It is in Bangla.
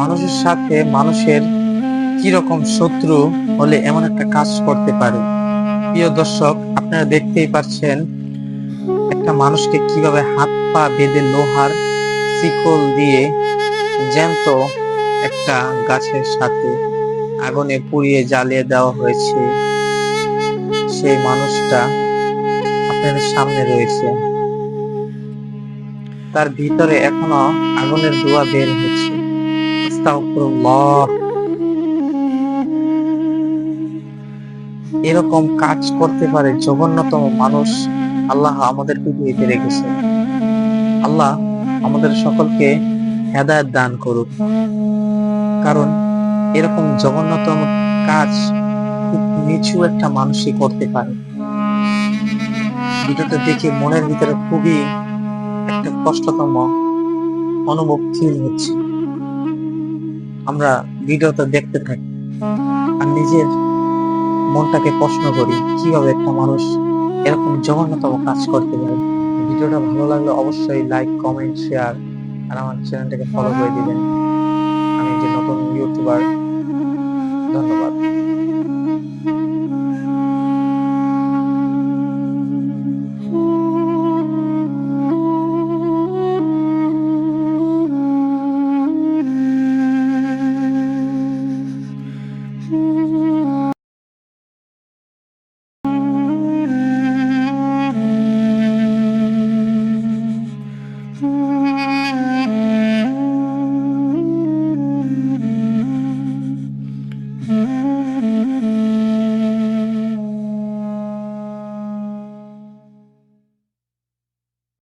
মানুষের সাথে মানুষের কি রকম শত্রু হলে এমন একটা কাজ করতে পারে? প্রিয় দর্শক, আপনারা দেখতেই পাচ্ছেন একটা মানুষকে কীভাবে হাত পা বেঁধে লোহার শিকল দিয়ে জ্যান্ত একটা গাছের সাথে আগুনে পুড়িয়ে জ্বালিয়ে দেওয়া হয়েছে। সেই মানুষটা আপনাদের সামনে রয়েছে। তার ভিতরে এখনও আগুনের ধোঁয়া বের হচ্ছে। এরকম কাজ করতে পারে জঘন্যতম মানুষ আল্লাহ আমাদের পৃথিবীতে রেখেছে। আল্লাহ আমাদের সকলকে হেদায়ত দান করুক। কারণ এরকম জঘন্যতম কাজ খুব নিচু একটা মানুষই করতে পারে। ভিডিওটা দেখে মনের ভিতরে খুবই একটা কষ্টতম অনুভব ফিল হচ্ছে। আমরা ভিডিওটা দেখতে থাকি। আর নিজের মনটাকে প্রশ্ন করি, কীভাবে একটা মানুষ এরকম জঘন্যতম কাজ করতে পারে? ভিডিওটা ভালো লাগলে অবশ্যই লাইক কমেন্ট শেয়ার আর আমার চ্যানেলটাকে ফলো করে দিবেন। আমি যে নতুন ইউটিউবার